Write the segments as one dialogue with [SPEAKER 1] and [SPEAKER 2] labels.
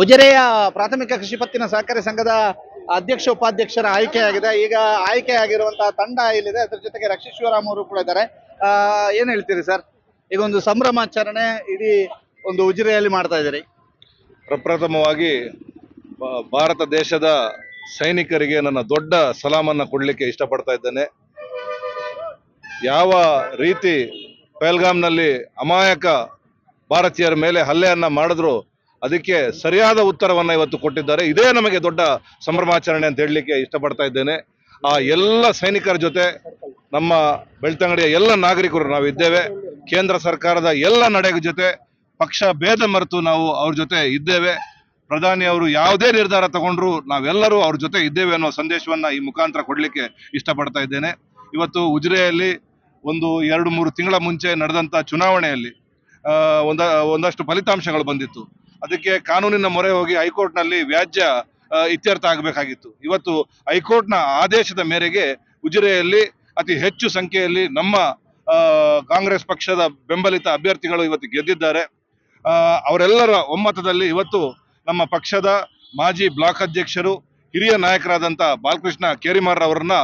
[SPEAKER 1] ಉಜಿರೆಯ ಪ್ರಾಥಮಿಕ ಕೃಷಿ ಪತ್ತಿನ ಸಹಕಾರಿ ಸಂಘದ ಅಧ್ಯಕ್ಷ, ಉಪಾಧ್ಯಕ್ಷರ ಆಯ್ಕೆಯಾಗಿದೆ. ಈಗ ಆಯ್ಕೆಯಾಗಿರುವಂತಹ ತಂಡ ಇಲ್ಲಿದೆ. ಅದ್ರ ಜೊತೆಗೆ ರಕ್ಷಿತ್ ಶಿವರಾಮ್ ಅವರು ಕೂಡ ಇದ್ದಾರೆ. ಏನ್ ಹೇಳ್ತೀರಿ ಸರ್? ಈಗ ಒಂದು ಸಂಭ್ರಮಾಚರಣೆ ಇಡೀ ಒಂದು ಉಜಿರೆಯಲ್ಲಿ ಮಾಡ್ತಾ ಇದ್ದೀರಿ.
[SPEAKER 2] ಪ್ರಪ್ರಥಮವಾಗಿ ಭಾರತ ದೇಶದ ಸೈನಿಕರಿಗೆ ನನ್ನ ದೊಡ್ಡ ಸಲಾಮನ್ನ ಕೊಡಲಿಕ್ಕೆ ಇಷ್ಟಪಡ್ತಾ ಇದ್ದೇನೆ. ಯಾವ ರೀತಿ ಪೆಲ್ಗಾಮ್ನಲ್ಲಿ ಅಮಾಯಕ ಭಾರತೀಯರ ಮೇಲೆ ಹಲ್ಲೆಯನ್ನ ಮಾಡಿದ್ರು ಅದಕ್ಕೆ ಸರಿಯಾದ ಉತ್ತರವನ್ನ ಇವತ್ತು ಕೊಟ್ಟಿದ್ದಾರೆ. ಇದೇ ನಮಗೆ ದೊಡ್ಡ ಸಂಭ್ರಮಾಚರಣೆ ಅಂತ ಹೇಳಲಿಕ್ಕೆ ಇಷ್ಟಪಡ್ತಾ ಇದ್ದೇನೆ. ಆ ಎಲ್ಲ ಸೈನಿಕರ ಜೊತೆ ನಮ್ಮ ಬೆಳ್ತಂಗಡಿಯ ಎಲ್ಲ ನಾಗರಿಕರು ನಾವು ಇದ್ದೇವೆ. ಕೇಂದ್ರ ಸರ್ಕಾರದ ಎಲ್ಲ ನಡೆಯ ಜೊತೆ ಪಕ್ಷ ಭೇದ ಮರೆತು ನಾವು ಅವ್ರ ಜೊತೆ ಇದ್ದೇವೆ. ಪ್ರಧಾನಿ ಅವರು ಯಾವುದೇ ನಿರ್ಧಾರ ತಗೊಂಡ್ರು ನಾವೆಲ್ಲರೂ ಅವ್ರ ಜೊತೆ ಇದ್ದೇವೆ ಅನ್ನೋ ಸಂದೇಶವನ್ನ ಈ ಮುಖಾಂತರ ಕೊಡಲಿಕ್ಕೆ ಇಷ್ಟಪಡ್ತಾ ಇದ್ದೇನೆ. ಇವತ್ತು ಉಜಿರೆಯಲ್ಲಿ ಒಂದು ಎರಡು ಮೂರು ತಿಂಗಳ ಮುಂಚೆ ನಡೆದಂತ ಚುನಾವಣೆಯಲ್ಲಿ ಒಂದ, ಒಂದಷ್ಟು ಫಲಿತಾಂಶಗಳು ಬಂದಿತ್ತು. ಅದಕ್ಕೆ ಕಾನೂನಿನ ಮೊರೆ ಹೋಗಿ ಹೈಕೋರ್ಟ್ನಲ್ಲಿ ವ್ಯಾಜ್ಯ ಇತ್ಯರ್ಥ ಆಗಬೇಕಾಗಿತ್ತು. ಇವತ್ತು ಹೈಕೋರ್ಟ್ನ ಆದೇಶದ ಮೇರೆಗೆ ಉಜಿರೆಯಲ್ಲಿ ಅತಿ ಹೆಚ್ಚು ಸಂಖ್ಯೆಯಲ್ಲಿ ನಮ್ಮ ಕಾಂಗ್ರೆಸ್ ಪಕ್ಷದ ಬೆಂಬಲಿತ ಅಭ್ಯರ್ಥಿಗಳು ಇವತ್ತು ಗೆದ್ದಿದ್ದಾರೆ. ಅವರೆಲ್ಲರ ಒಮ್ಮತದಲ್ಲಿ ಇವತ್ತು ನಮ್ಮ ಪಕ್ಷದ ಮಾಜಿ ಬ್ಲಾಕ್ ಅಧ್ಯಕ್ಷರು ಹಿರಿಯ ನಾಯಕರಾದಂಥ ಬಾಲಕೃಷ್ಣ ಕೇರಿಮಾರ್ ಅವರನ್ನ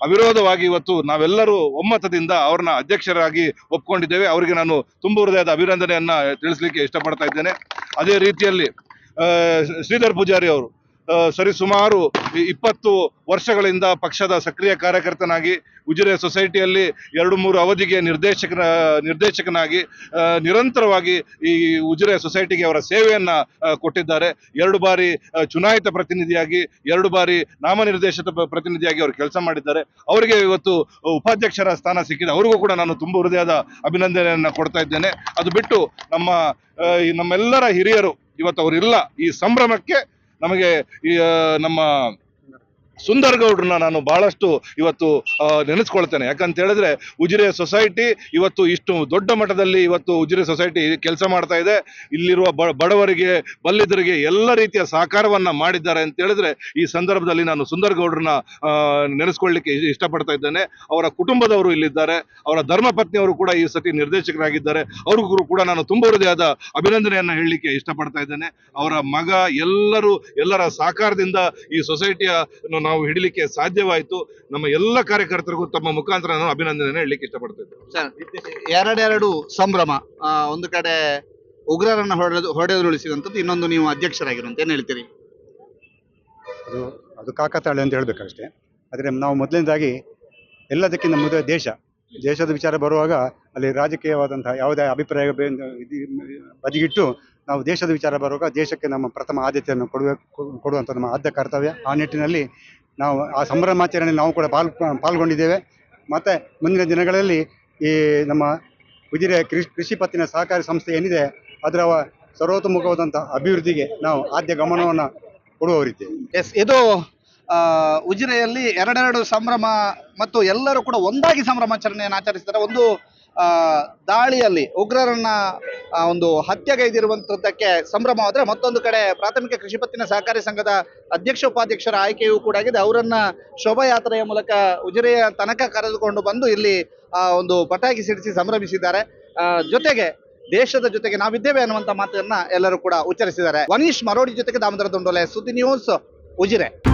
[SPEAKER 2] ಅವಿರೋಧವಾಗಿ ಇವತ್ತು ನಾವೆಲ್ಲರೂ ಒಮ್ಮತದಿಂದ ಅವ್ರನ್ನ ಅಧ್ಯಕ್ಷರಾಗಿ ಒಪ್ಕೊಂಡಿದ್ದೇವೆ. ಅವರಿಗೆ ನಾನು ತುಂಬ ಹೃದಯದ ಅಭಿನಂದನೆಯನ್ನ ತಿಳಿಸ್ಲಿಕ್ಕೆ ಇಷ್ಟಪಡ್ತಾ ಇದ್ದೇನೆ. ಅದೇ ರೀತಿಯಲ್ಲಿ ಶ್ರೀಧರ್ ಪೂಜಾರಿ ಅವರು ಸರಿಸುಮಾರು ಇಪ್ಪತ್ತು ವರ್ಷಗಳಿಂದ ಪಕ್ಷದ ಸಕ್ರಿಯ ಕಾರ್ಯಕರ್ತನಾಗಿ ಉಜಿರೆ ಸೊಸೈಟಿಯಲ್ಲಿ ಎರಡು ಮೂರು ಅವಧಿಗೆ ನಿರ್ದೇಶಕನ, ನಿರ್ದೇಶಕನಾಗಿ ನಿರಂತರವಾಗಿ ಈ ಉಜಿರೆ ಸೊಸೈಟಿಗೆ ಅವರ ಸೇವೆಯನ್ನು ಕೊಟ್ಟಿದ್ದಾರೆ. ಎರಡು ಬಾರಿ ಚುನಾಯಿತ ಪ್ರತಿನಿಧಿಯಾಗಿ, ಎರಡು ಬಾರಿ ನಾಮನಿರ್ದೇಶಿತ ಪ್ರ- ಪ್ರತಿನಿಧಿಯಾಗಿ ಅವರು ಕೆಲಸ ಮಾಡಿದ್ದಾರೆ. ಅವರಿಗೆ ಇವತ್ತು ಉಪಾಧ್ಯಕ್ಷರ ಸ್ಥಾನ ಸಿಕ್ಕಿದೆ. ಅವರಿಗೂ ಕೂಡ ನಾನು ತುಂಬ ಹೃದಯದ ಅಭಿನಂದನೆಯನ್ನು ಕೊಡ್ತಾ ಇದ್ದೇನೆ. ಅದು ಬಿಟ್ಟು ನಮ್ಮ ನಮ್ಮೆಲ್ಲರ ಹಿರಿಯರು ಇವತ್ತು ಅವರಿಲ್ಲ. ಈ ಸಂಭ್ರಮಕ್ಕೆ ನಮಗೆ ಈ ನಮ್ಮ ಸುಂದರ್ ಗೌಡ್ರನ್ನ ನಾನು ಬಹಳಷ್ಟು ಇವತ್ತು ನೆನೆಸ್ಕೊಳ್ತೇನೆ. ಯಾಕಂತ ಹೇಳಿದ್ರೆ ಉಜಿರೆ ಸೊಸೈಟಿ ಇವತ್ತು ಇಷ್ಟು ದೊಡ್ಡ ಮಟ್ಟದಲ್ಲಿ ಇವತ್ತು ಉಜಿರೆ ಸೊಸೈಟಿ ಕೆಲಸ ಮಾಡ್ತಾ ಇದೆ. ಇಲ್ಲಿರುವ ಬಡವರಿಗೆ ಬಲ್ಲಿದರಿಗೆ ಎಲ್ಲ ರೀತಿಯ ಸಹಕಾರವನ್ನ ಮಾಡಿದ್ದಾರೆ ಅಂತ ಹೇಳಿದ್ರೆ ಈ ಸಂದರ್ಭದಲ್ಲಿ ನಾನು ಸುಂದರ್ ಗೌಡ್ರನ್ನ ಆ, ನೆನೆಸ್ಕೊಳ್ಳಿಕ್ಕೆ ಇಷ್ಟಪಡ್ತಾ ಇದ್ದೇನೆ. ಅವರ ಕುಟುಂಬದವರು ಇಲ್ಲಿದ್ದಾರೆ. ಅವರ ಧರ್ಮಪತ್ನಿಯವರು ಕೂಡ ಈ ಸತಿ ನಿರ್ದೇಶಕರಾಗಿದ್ದಾರೆ. ಅವ್ರಿಗೂ ಕೂಡ ನಾನು ತುಂಬ ಹೃದಯದ ಅಭಿನಂದನೆಯನ್ನ ಹೇಳಲಿಕ್ಕೆ ಇಷ್ಟಪಡ್ತಾ ಇದ್ದೇನೆ. ಅವರ ಮಗ ಎಲ್ಲರೂ ಎಲ್ಲರ ಸಹಕಾರದಿಂದ ಈ ಸೊಸೈಟಿಯ ನಾವು ಹಿಡಿಲಿಕ್ಕೆ ಸಾಧ್ಯವಾಯಿತು. ನಮ್ಮ ಎಲ್ಲ ಕಾರ್ಯಕರ್ತರಿಗೂ ತಮ್ಮ ಮುಖಾಂತರ ನಾನು ಅಭಿನಂದನೆ ಹೇಳಲಿಕ್ಕೆ ಇಷ್ಟಪಡ್ತೇನೆ.
[SPEAKER 1] ಸರ್ ಎರಡೆರಡು ಸಂಭ್ರಮ ಒಂದು ಕಡೆ ಉಗ್ರರನ್ನು ಹೊಡೆದು ಹೊಡೆದುರುಳಿಸಿದಂಥದ್ದು ಇನ್ನೊಂದು ನೀವು ಅಧ್ಯಕ್ಷರಾಗಿರುವಂತ ಏನು ಹೇಳ್ತೀರಿ?
[SPEAKER 3] ಅದು ಅದು ಕಾಕತಾಳೆ ಅಂತ ಹೇಳಬೇಕಷ್ಟೇ. ಆದರೆ ನಾವು ಮೊದಲನೇದಾಗಿ ಎಲ್ಲದಕ್ಕಿಂತ ಮೊದಲ ದೇಶ ದೇಶದ ವಿಚಾರ ಬರುವಾಗ ಅಲ್ಲಿ ರಾಜಕೀಯವಾದಂತಹ ಯಾವುದೇ ಅಭಿಪ್ರಾಯ ಬದಿಗಿಟ್ಟು ನಾವು ದೇಶದ ವಿಚಾರ ಬರುವಾಗ ದೇಶಕ್ಕೆ ನಮ್ಮ ಪ್ರಥಮ ಆದ್ಯತೆಯನ್ನು ಕೊಡಬೇಕು ಕೊಡುವಂಥ ನಮ್ಮ ಆದ್ಯ ಕರ್ತವ್ಯ. ಆ ನಿಟ್ಟಿನಲ್ಲಿ ನಾವು, ಆ ಸಂಭ್ರಮಾಚರಣೆಯಲ್ಲಿ ನಾವು ಕೂಡ ಪಾಲ್, ಪಾಲ್ಗೊಂಡಿದ್ದೇವೆ. ಮತ್ತು ಮುಂದಿನ ದಿನಗಳಲ್ಲಿ ಈ ನಮ್ಮ ಉಜಿರೆ ಕೃಷಿ ಕೃಷಿ ಪತ್ತಿನ ಸಹಕಾರಿ ಸಂಸ್ಥೆ ಏನಿದೆ, ಅದರ ಸರ್ವತೋಮುಖವಾದಂಥ ಅಭಿವೃದ್ಧಿಗೆ ನಾವು ಆದ್ಯ ಗಮನವನ್ನು ಕೊಡುವವರಿದ್ದೇವೆ.
[SPEAKER 1] ಎಸ್ ಇದು ಉಜಿರೆಯಲ್ಲಿ ಎರಡೆರಡು ಸಂಭ್ರಮ ಮತ್ತು ಎಲ್ಲರೂ ಕೂಡ ಒಂದಾಗಿ ಸಂಭ್ರಮಾಚರಣೆಯನ್ನು ಆಚರಿಸಿದರೆ ಒಂದು ದಾಳಿಯಲ್ಲಿ ಉಗ್ರರನ್ನ ಆ, ಒಂದು ಹತ್ಯೆಗೈದಿರುವಂತದ್ದಕ್ಕೆ ಸಂಭ್ರಮವಾದರೆ ಮತ್ತೊಂದು ಕಡೆ ಪ್ರಾಥಮಿಕ ಕೃಷಿ ಪತ್ತಿನ ಸಹಕಾರಿ ಸಂಘದ ಅಧ್ಯಕ್ಷ ಉಪಾಧ್ಯಕ್ಷರ ಆಯ್ಕೆಯೂ ಕೂಡ ಆಗಿದೆ. ಅವರನ್ನ ಶೋಭಾಯಾತ್ರೆಯ ಮೂಲಕ ಉಜಿರೆಯ ತನಕ ಕರೆದುಕೊಂಡು ಬಂದು ಇಲ್ಲಿ ಆ, ಒಂದು ಪಟಾಕಿ ಸಿಡಿಸಿ ಸಂಭ್ರಮಿಸಿದ್ದಾರೆ. ಆ, ಜೊತೆಗೆ ದೇಶದ ಜೊತೆಗೆ ನಾವಿದ್ದೇವೆ ಅನ್ನುವಂತ ಮಾತನ್ನ ಎಲ್ಲರೂ ಕೂಡ ಉಚ್ಚರಿಸಿದ್ದಾರೆ. ವನೀಶ್ ಮರೋಡಿ ಜೊತೆಗೆ ದಾಮೋದರ ದುಂಡೋಲೆ ಸುದ್ದಿ ನ್ಯೂಸ್ ಉಜಿರೆ.